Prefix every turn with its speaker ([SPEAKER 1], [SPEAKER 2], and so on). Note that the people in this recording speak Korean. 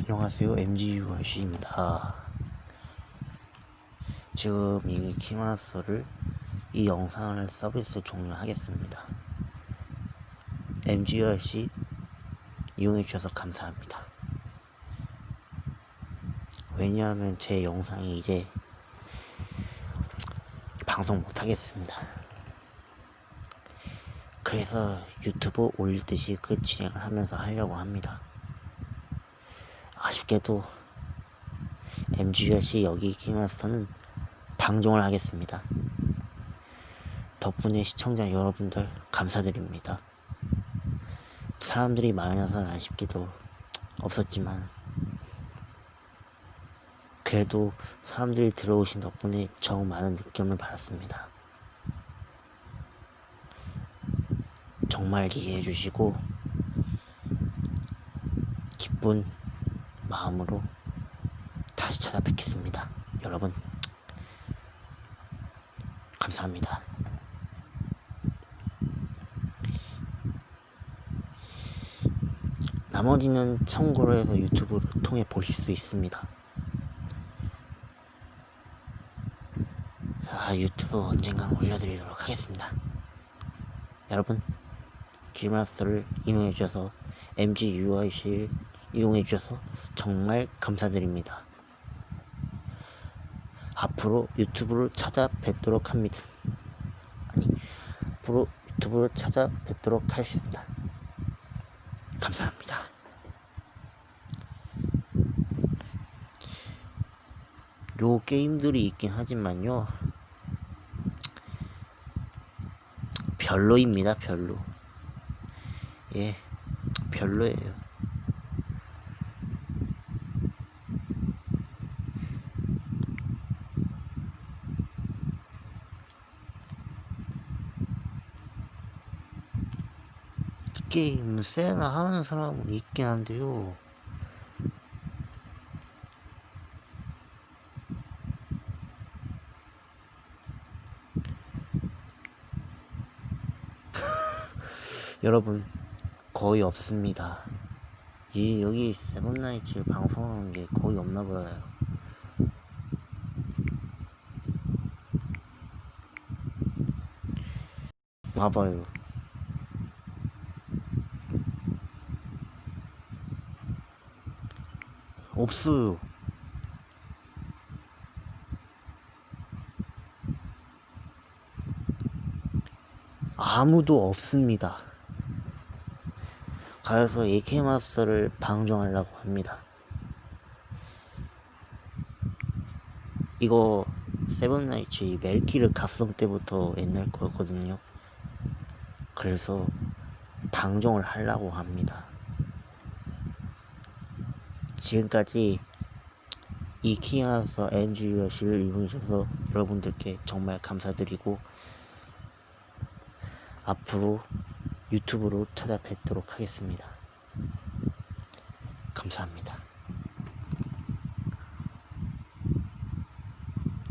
[SPEAKER 1] 안녕하세요. MGURC입니다. 지금 이 키마스터를 이 영상을 서비스 종료하겠습니다. MGURC 이용해주셔서 감사합니다. 왜냐하면 제 영상이 이제 방송 못하겠습니다. 그래서 유튜브 올릴 듯이 그 진행을 하면서 하려고 합니다 아쉽게도 MGUC 여기 키마스터는 방종을 하겠습니다. 덕분에 시청자 여러분들 감사드립니다. 사람들이 많아서는 아쉽게도 없었지만 그래도 사람들이 들어오신 덕분에 정 많은 느낌을 받았습니다. 정말 이해해 주시고 기쁜 마음으로 다시 찾아뵙겠습니다. 여러분, 감사합니다. 나머지는 참고로 해서 유튜브를 통해 보실 수 있습니다. 자, 유튜브 언젠가 올려드리도록 하겠습니다. 여러분, 길마스터를 이용해 주셔서 MG UIC를 이용해 주셔서 정말 감사드립니다. 앞으로 유튜브를 찾아뵙도록 합니다. 아니, 앞으로 유튜브를 찾아뵙도록 하겠습니다. 감사합니다. 요 게임들이 있긴 하지만요. 별로입니다, 별로. 예, 별로예요. 게임 세나 하는 사람은 있긴 한데요. 여러분 거의 없습니다. 이 여기 세븐나이츠 방송하는 게 거의 없나 봐요. 봐봐요. 없어요. 아무도 없습니다. 가서 AK마스터를 방종하려고 합니다. 이거 세븐나이츠 멜키를 갔을 때부터 옛날 거였거든요. 그래서 방종을 하려고 합니다. 지금까지 이 키아서 NGUC를 이용해주셔서 여러분들께 정말 감사드리고 앞으로 유튜브로 찾아뵙도록 하겠습니다. 감사합니다.